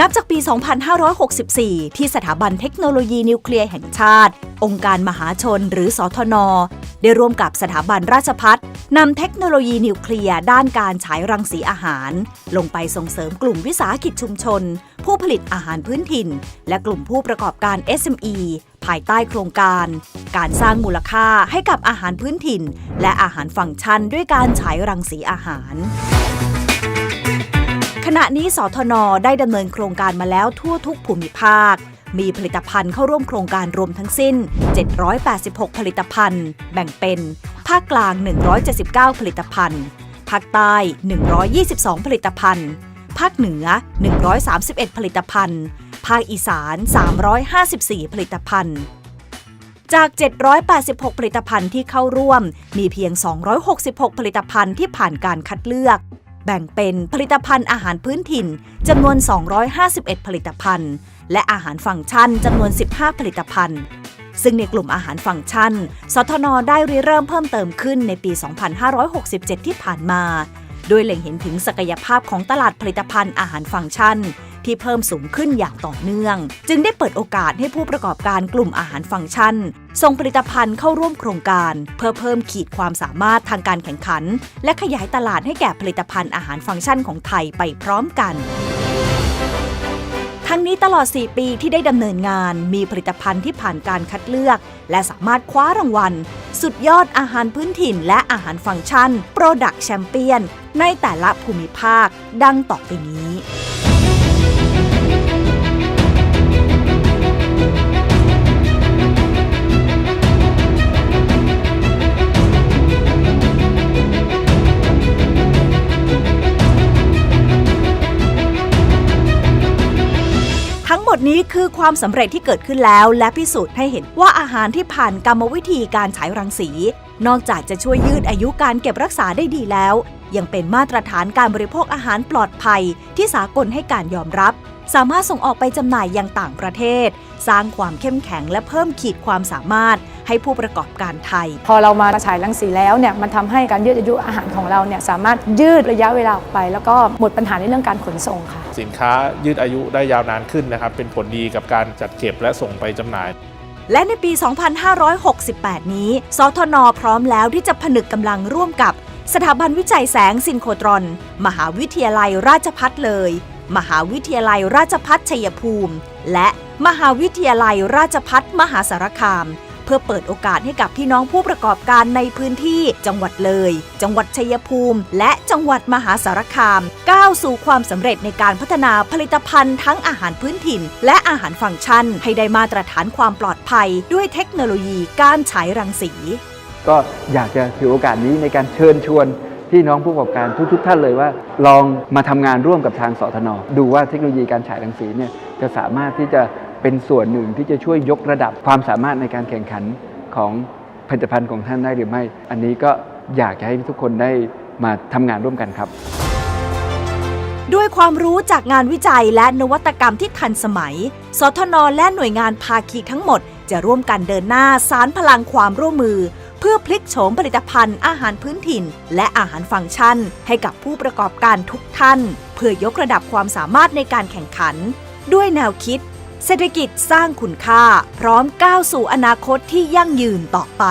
นับจากปี 2564 ที่สถาบันเทคโนโลยีนิวเคลียร์แห่งชาติ องค์การมหาชนหรือสทน ได้ร่วมกับสถาบันราชพัฒนำเทคโนโลยีนิวเคลียร์ด้านการฉายรังสีอาหาร ลงไปส่งเสริมกลุ่มวิสาหกิจชุมชน ผู้ผลิตอาหารพื้นถิ่น และกลุ่มผู้ประกอบการ SME ภายใต้โครงการ การสร้างมูลค่าให้กับอาหารพื้นถิ่น และอาหารฟังก์ชันด้วยการฉายรังสีอาหาร ณะนี้สทนได้ดำเนินโครงการมาแล้วทั่วทุกภูมิภาค มีผลิตภัณฑ์เข้าร่วมโครงการรวมทั้งสิ้น 786 ผลิตภัณฑ์ แบ่งเป็น ภาคกลาง 179 ผลิตภัณฑ์ ภาคใต้ 122 ผลิตภัณฑ์ ภาคเหนือ 131 ผลิตภัณฑ์ ภาคอีสาน 354 ผลิตภัณฑ์จาก 786 ผลิตภัณฑ์ที่เข้าร่วม มีเพียง 266 ผลิตภัณฑ์ที่ผ่านการคัดเลือก แบ่งเป็นผลิตภัณฑ์อาหารพื้นถิ่นจำนวน 251 ผลิตภัณฑ์ และอาหารฟังก์ชันจำนวน 15 ผลิตภัณฑ์ ซึ่งในกลุ่มอาหารฟังก์ชัน สทน ได้ริเริ่มเพิ่มเติมขึ้นในปี 2567 ที่ผ่านมา โดยเล็งเห็นถึงศักยภาพของตลาดผลิตภัณฑ์อาหารฟังก์ชัน ที่เพิ่มสูงขึ้นอย่างต่อเนื่อง จึงได้เปิดโอกาสให้ผู้ประกอบการกลุ่มอาหารฟังก์ชัน ส่งผลิตภัณฑ์เข้าร่วมโครงการ เพื่อเพิ่มขีดความสามารถทางการแข่งขัน และขยายตลาดให้แก่ผลิตภัณฑ์อาหารฟังก์ชันของไทยไปพร้อมกันทั้งนี้ตลอด 4 ปีที่ได้ดำเนินงานมีผลิตภัณฑ์ที่ผ่านการคัดเลือก และสามารถคว้ารางวัล สุดยอดอาหารพื้นถิ่น และอาหารฟังก์ชัน Product Champion ในแต่ละภูมิภาคดังต่อไปนี้ ทั้งหมดนี้คือความสำเร็จที่เกิดขึ้นแล้วและพิสูจน์ให้เห็นว่าอาหารที่ผ่านกรรมวิธีการฉายรังสี นอกจากจะช่วยยืดอายุการเก็บรักษาได้ดีแล้ว ยังเป็นมาตรฐานการบริโภคอาหารปลอดภัย ที่สากลให้การยอมรับ สามารถส่งออกไปจำหน่ายยังต่างประเทศ สร้างความเข้มแข็งและเพิ่มขีดความสามารถ ให้ผู้ประกอบการไทย พอเรามาฉายรังสีแล้วเนี่ยมันทำให้การยืดอายุอาหารของเราเนี่ยสามารถยืดระยะเวลาออกไป แล้วก็หมดปัญหาในเรื่องการขนส่งค่ะ สินค้ายืดอายุได้ยาวนานขึ้นนะครับเป็นผลดีกับการจัดเก็บและส่งไปจำหน่ายและในปี 2568 นี้ สทน พร้อมแล้วที่จะผนึกกำลังร่วมกับ สถาบันวิจัยแสงซินโครตรอน มหาวิทยาลัยราชพัฒเลย มหาวิทยาลัยราชพัฒชัยภูมิ และมหาวิทยาลัยราชพัฒมหาสารคาม เพื่อเปิดโอกาสให้กับพี่น้องผู้ประกอบการในพื้นที่จังหวัดเลย จังหวัดชัยภูมิ และจังหวัดมหาสารคาม ก้าวสู่ความสำเร็จในการพัฒนาผลิตภัณฑ์ทั้งอาหารพื้นถิ่น และอาหารฟังก์ชัน ให้ได้มาตรฐานความปลอดภัย ด้วยเทคโนโลยีการฉายรังสี ก็อยากจะถือโอกาสนี้ในการเชิญชวนพี่น้องผู้ประกอบการทุกๆ ท่านเลยว่า ลองมาทำงานร่วมกับทางสทนดูว่าเทคโนโลยีการฉายรังสีเนี่ยจะสามารถที่จะ เป็นส่วนหนึ่งที่จะช่วยยกระดับความสามารถในการแข่งขันของผลิตภัณฑ์ของท่านได้หรือไม่ อันนี้ก็อยากจะให้ทุกคนได้มาทำงานร่วมกันครับ ด้วยความรู้จากงานวิจัยและนวัตกรรมที่ทันสมัย สทนและหน่วยงานภาคีทั้งหมด จะร่วมกันเดินหน้าสารพลังความร่วมมือ เพื่อพลิกโฉมผลิตภัณฑ์อาหารพื้นถิ่น และอาหารฟังก์ชัน ให้กับผู้ประกอบการทุกท่าน เพื่อยกระดับความสามารถในการแข่งขัน ด้วยแนวคิด เศรษฐกิจสร้างคุณค่า พร้อมก้าวสู่อนาคตที่ยั่งยืนต่อไป